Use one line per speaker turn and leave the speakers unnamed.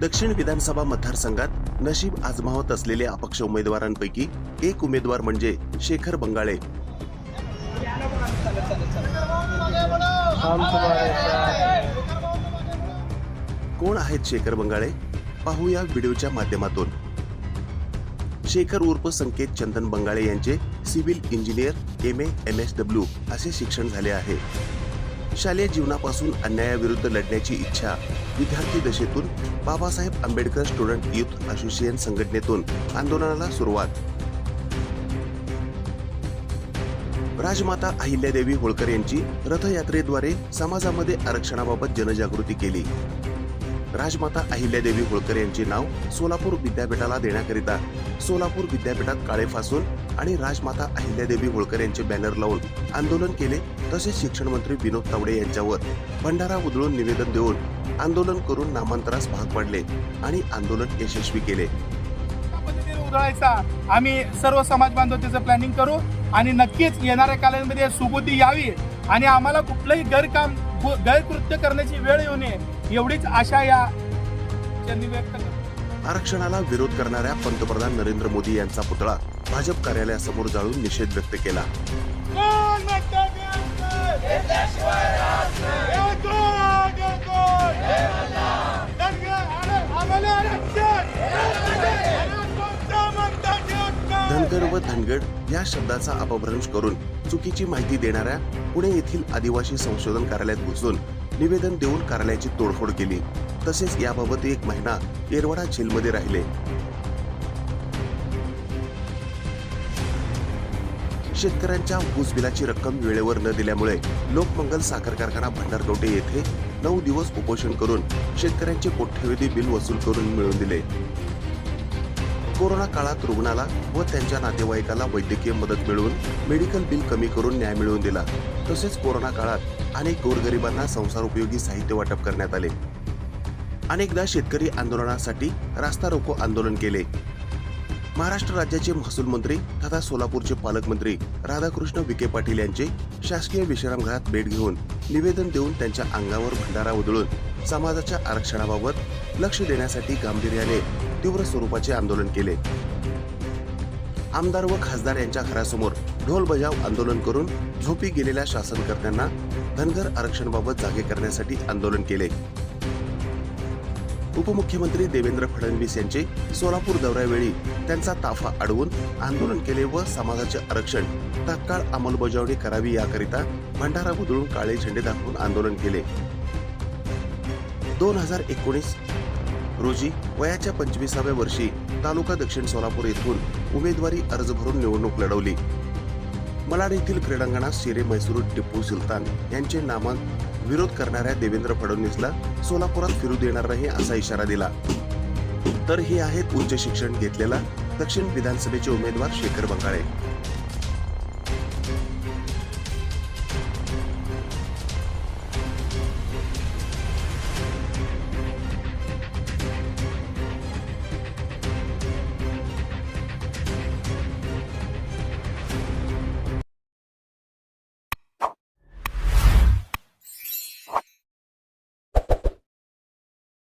दक्षिण विधानसभा मतदारसंघात नशीब आजमावत असलेले अपक्ष उमेदवारांपैकी एक उमेदवार म्हणजे शेखर बंगाळे. कोण आहेत शेखर बंगाळे? पाहूया व्हिडिओच्या माध्यमातून. शेखर उर्फ संकेत चंदन बंगाळे यांचे civil engineer M A M S W असे शिक्षण झाले आहे. शालेय जीवनापासून अन्यायाविरुद्ध लढण्याची इच्छा विद्यार्थी दशेतून Babasaheb Ambedkar student youth association संघटनेतून आंदोलनाला सुरुवात. राजमाता अहिल्यादेवी होळकर यांची रथयात्रेद्वारे समाजामध्ये आरक्षणाबाबत जनजागृती केली. राजमाता अहिल्यादेवी होळकर यांचे नाव सोलापूर विद्यापीठाला देण्याकरिता. सोलापूर विद्यापीठात काळे फासून आणि राजमाता अहिल्यादेवी होळकर यांचे बॅनर लावून आंदोलन केले तसेच शिक्षण मंत्री विनोद तावडे यांच्यावर भंडारा उधळून निवेदन देऊन आंदोलन करून नामांतरास भाग पाडले आणि आंदोलन यशस्वी केले.
उधळायचा. आम्ही सर्व समाज बांधव त्याचं प्लॅनिंग करू आणि नक्कीच येणाऱ्या कालावधीमध्ये सुबुद्धी यावी आणि आम्हाला कुठलंही गैरकाम गैरकृत्य करण्याची वेळ येऊ नये. एवढीच आशा या त्यांनी व्यक्त करतो
आरक्षणाला विरोध करणाऱ्या पंतप्रधान नरेंद्र मोदी यांचा पुतळा भाजप कार्यालयासमोर जाळून निषेध व्यक्त केला. धनगर व धनगड या शब्दाचा अपभ्रंश करून चुकीची माहिती देणाऱ्या पुणे येथील आदिवासी संशोधन कार्यालयात घुसून निवेदन देऊन कार्यालयाची तोडफोड केली. तसेच याबाबत एक महिना येरवडा जेलमध्ये राहिले. शेतकऱ्यांच्या ऊस बिलाची रक्कम वेळेवर न दिल्यामुळे लोकमंगल साखर कारखाना भंडारकवटे येथे नऊ दिवस उपोषण करून शेतकऱ्यांचे कोट्यवधी बिल वसूल करून मिळवून दिले. कोरोना काळात रुग्णाला व त्यांच्या नातेवाईकाला वैद्यकीय मदत मिळवून मेडिकल बिल कमी करून न्याय मिळवून दिला. तसेच कोरोना काळात अनेक गोरगरिबांना संसार उपयोगी साहित्य वाटप करण्यात आले. अनेकदा शेतकरी आंदोलनासाठी रास्ता रोको आंदोलन केले. महाराष्ट्र राज्याचे महसूल मंत्री तथा सोलापूरचे पालकमंत्री राधाकृष्ण विखे पाटील यांचे शासकीय विश्रामगृहात भेट घेऊन निवेदन देऊन त्यांच्या अंगावर भंडारा उधळून समाजाच्या आरक्षणाबाबत लक्ष देण्यासाठी गांभीर्याने तीव्र स्वरूपाचे आंदोलन केले. आमदार व खासदार यांच्या घरासमोर ढोल बजाव आंदोलन करून झोपी गेलेल्या शासनकर्त्यांना धनगर आरक्षणाबाबत जागे करण्यासाठी आंदोलन केले. उपमुख्यमंत्री देवेंद्र फडणवीस यांचे सोलापूर दौऱ्यावेळी त्यांचा ताफा अडवून आंदोलन केले व समाजाचे आरक्षण तात्काळ अंमलबजावणी करावी याकरिता भंडारा बुदळून काळे झेंडे दाखवून आंदोलन केले. दोन हजार एकोणीस रोजी वयाच्या पंचवीसाव्या वर्षी तालुका दक्षिण सोलापूर येथून उमेदवारी अर्ज भरून निवडणूक लढवली. मलाड येथील क्रीडांगणात शिरे मैसूर टिपू सुलतान यांचे नामांत विरोध करणाऱ्या देवेंद्र फडणवीसला सोलापुरात फिरू देणार नाही असा इशारा दिला. तर हे आहेत उच्च शिक्षण घेतलेला दक्षिण विधानसभेचे उमेदवार शेखर बंगाळे.